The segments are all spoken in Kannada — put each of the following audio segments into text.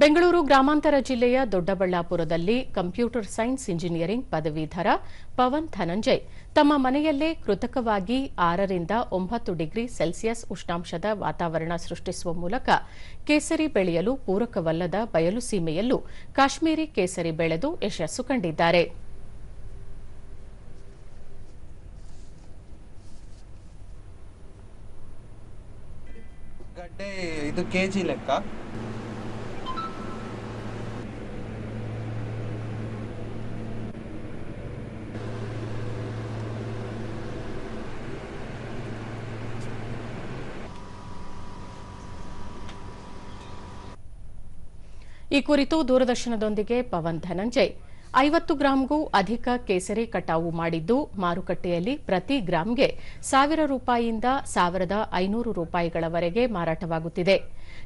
ಬೆಂಗಳೂರು ಗ್ರಾಮಾಂತರ ಜಿಲ್ಲೆಯ ದೊಡ್ಡಬಳ್ಳಾಪುರದಲ್ಲಿ ಕಂಪ್ಯೂಟರ್ ಸೈನ್ಸ್ ಇಂಜಿನಿಯರಿಂಗ್ ಪದವೀಧರ ಪವನ್ ಧನಂಜಯ್ ತಮ್ಮ ಮನೆಯಲ್ಲೇ ಕೃತಕವಾಗಿ ಆರರಿಂದ ಒಂಬತ್ತು ಡಿಗ್ರಿ ಸೆಲ್ಸಿಯಸ್ ಉಷ್ಣಾಂಶದ ವಾತಾವರಣ ಸೃಷ್ಟಿಸುವ ಮೂಲಕ ಕೇಸರಿ ಬೆಳೆಯಲು ಪೂರಕವಲ್ಲದ ಬಯಲು ಸೀಮೆಯಲ್ಲೂ ಕಾಶ್ಮೀರಿ ಕೇಸರಿ ಬೆಳೆದು ಯಶಸ್ಸು ಕಂಡಿದ್ದಾರೆ. ಇದು ಕೆಜಿ ಲೆಕ್ಕ. ಈ ಕುರಿತು ದೂರದರ್ಶನದೊಂದಿಗೆ ಪವನ್ ಧನಂಜಯ್. ಐವತ್ತು ಗ್ರಾಂಗೂ ಅಧಿಕ ಕೇಸರಿ ಕಟಾವು ಮಾಡಿದ್ದು ಮಾರುಕಟ್ಟೆಯಲ್ಲಿ ಪ್ರತಿ ಗ್ರಾಂಗೆ ಸಾವಿರ ರೂಪಾಯಿಯಿಂದ ಸಾವಿರದ ಐನೂರು ರೂಪಾಯಿಗಳವರೆಗೆ ಮಾರಾಟವಾಗುತ್ತಿದೆ.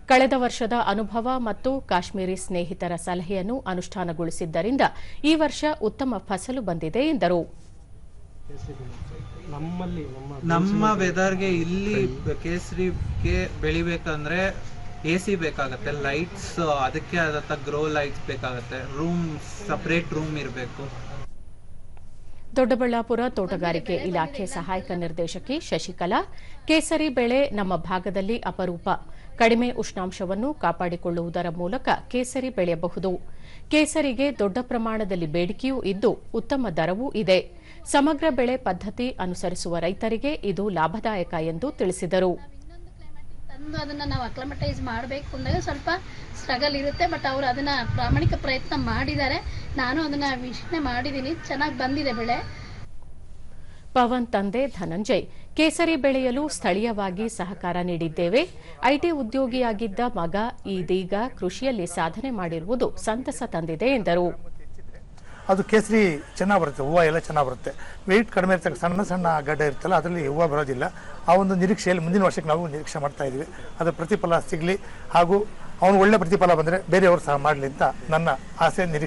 ಕಳೆದ ವರ್ಷದ ಅನುಭವ ಮತ್ತು ಕಾಶ್ಮೀರಿ ಸ್ನೇಹಿತರ ಸಲಹೆಯನ್ನು ಅನುಷ್ಠಾನಗೊಳಿಸಿದ್ದರಿಂದ ಈ ವರ್ಷ ಉತ್ತಮ ಫಸಲು ಬಂದಿದೆ ಎಂದರು. ನಮ್ಮಲ್ಲಿ ನಮ್ಮ ನಮ್ಮ ವೆದರ್ಗೆ ಇಲ್ಲಿ ಕೇಸರಿಗೆ ಬೆಳಿಬೇಕಂದ್ರೆ ಎ ಸಿ ಬೇಕಾಗತ್ತೆ ಲೈಟ್ಸ್ ಅದಕ್ಕೆ ಆದಂತ ಗ್ರೋ ಲೈಟ್ಸ್ ಬೇಕಾಗತ್ತೆ. ರೂಮ್ ಸಪರೇಟ್ ರೂಮ್ ಇರಬೇಕು. ದೊಡ್ಡಬಳ್ಳಾಪುರ ತೋಟಗಾರಿಕೆ ಇಲಾಖೆ ಸಹಾಯಕ ನಿರ್ದೇಶಕಿ ಶಶಿಕಲಾ, ಕೇಸರಿ ಬೆಳೆ ನಮ್ಮ ಭಾಗದಲ್ಲಿ ಅಪರೂಪ. ಕಡಿಮೆ ಉಷ್ಣಾಂಶವನ್ನು ಕಾಪಾಡಿಕೊಳ್ಳುವುದರ ಮೂಲಕ ಕೇಸರಿ ಬೆಳೆಯಬಹುದು. ಕೇಸರಿಗೆ ದೊಡ್ಡ ಪ್ರಮಾಣದಲ್ಲಿ ಬೇಡಿಕೆಯೂ ಇದ್ದು ಉತ್ತಮ ದರವೂ ಇದೆ. ಸಮಗ್ರ ಬೆಳೆ ಪದ್ಧತಿ ಅನುಸರಿಸುವ ರೈತರಿಗೆ ಇದು ಲಾಭದಾಯಕ ಎಂದು ತಿಳಿಸಿದರು. ತಂದು ಅದನ್ನ ನಾವು ಅಕ್ಲಮಟೈಸ್ ಮಾಡಬೇಕು ಅಂದಾಗ ಸ್ವಲ್ಪ ಸ್ಟ್ರಗಲ್ ಇರುತ್ತೆ ಬಟ್ ಅವರು ಅದನ್ನ ಪ್ರಾಮಾಣಿಕ ಪ್ರಯತ್ನ ಮಾಡಿದ್ದಾರೆ. ನಾನು ಅದನ್ನ ವೀಕ್ಷಣೆ ಮಾಡಿದ್ದೀನಿ ಚೆನ್ನಾಗಿ ಬಂದಿದೆ ಬೆಳೆ. ಪವನ್ ತಂದೆ ಧನಂಜಯ್, ಕೇಸರಿ ಬೆಳೆಯಲು ಸ್ಥಳೀಯವಾಗಿ ಸಹಕಾರ ನೀಡಿದ್ದೇವೆ. ಐಟಿ ಉದ್ಯೋಗಿಯಾಗಿದ್ದ ಮಗ, ಇದೀಗ ಕೃಷಿಯಲ್ಲಿ ಸಾಧನೆ ಮಾಡಿರುವುದು ಸಂತಸ ತಂದಿದೆ ಎಂದರು. ಅದು ಕೇಸರಿ ಚೆನ್ನಾಗಿ ಬರುತ್ತೆ, ಹೂವು ಎಲ್ಲ ಚೆನ್ನಾಗಿ ಬರುತ್ತೆ. ವೆಯ್ಟ್ ಕಡಿಮೆ ಇರ್ತಕ್ಕ ಸಣ್ಣ ಸಣ್ಣ ಗಡ್ಡೆ ಇರ್ತಲ್ಲ ಅದರಲ್ಲಿ ಹೂವು ಬರೋದಿಲ್ಲ. ಆ ಒಂದು ನಿರೀಕ್ಷೆಯಲ್ಲಿ ಮುಂದಿನ ವರ್ಷಕ್ಕೆ ನಾವು ನಿರೀಕ್ಷೆ ಮಾಡ್ತಾ ಇದ್ದೀವಿ. ಅದರ ಪ್ರತಿಫಲ ಸಿಗಲಿ ಹಾಗೂ ಅವನು ಒಳ್ಳೆ ಪ್ರತಿಫಲ ಬಂದರೆ ಬೇರೆಯವರು ಸಹ ಮಾಡಲಿ ಅಂತ ನನ್ನ ಆಸೆ, ನಿರೀಕ್ಷೆ.